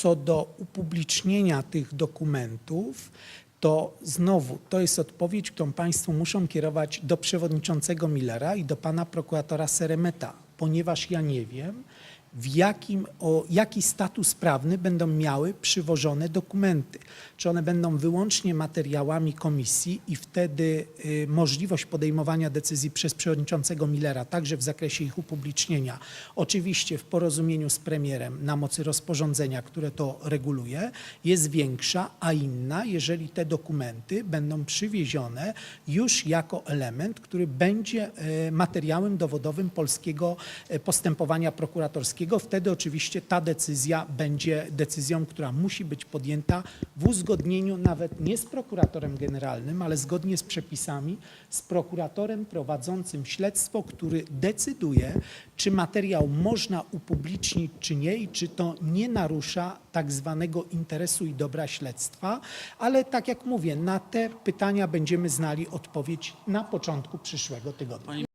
co do upublicznienia tych dokumentów, to znowu to jest odpowiedź, którą Państwo muszą kierować do przewodniczącego Millera i do pana prokuratora Seremeta, ponieważ ja nie wiem, w jakim, o jaki status prawny będą miały przywożone dokumenty. Czy one będą wyłącznie materiałami komisji i wtedy y, możliwość podejmowania decyzji przez przewodniczącego Millera, także w zakresie ich upublicznienia, oczywiście w porozumieniu z premierem na mocy rozporządzenia, które to reguluje, jest większa, a inna, jeżeli te dokumenty będą przywiezione już jako element, który będzie e, materiałem dowodowym polskiego e, postępowania prokuratorskiego. Wtedy oczywiście ta decyzja będzie decyzją, która musi być podjęta w uzgodnieniu nawet nie z prokuratorem generalnym, ale zgodnie z przepisami z prokuratorem prowadzącym śledztwo, który decyduje, czy materiał można upublicznić, czy nie i czy to nie narusza tak zwanego interesu i dobra śledztwa. Ale tak jak mówię, na te pytania będziemy znali odpowiedź na początku przyszłego tygodnia.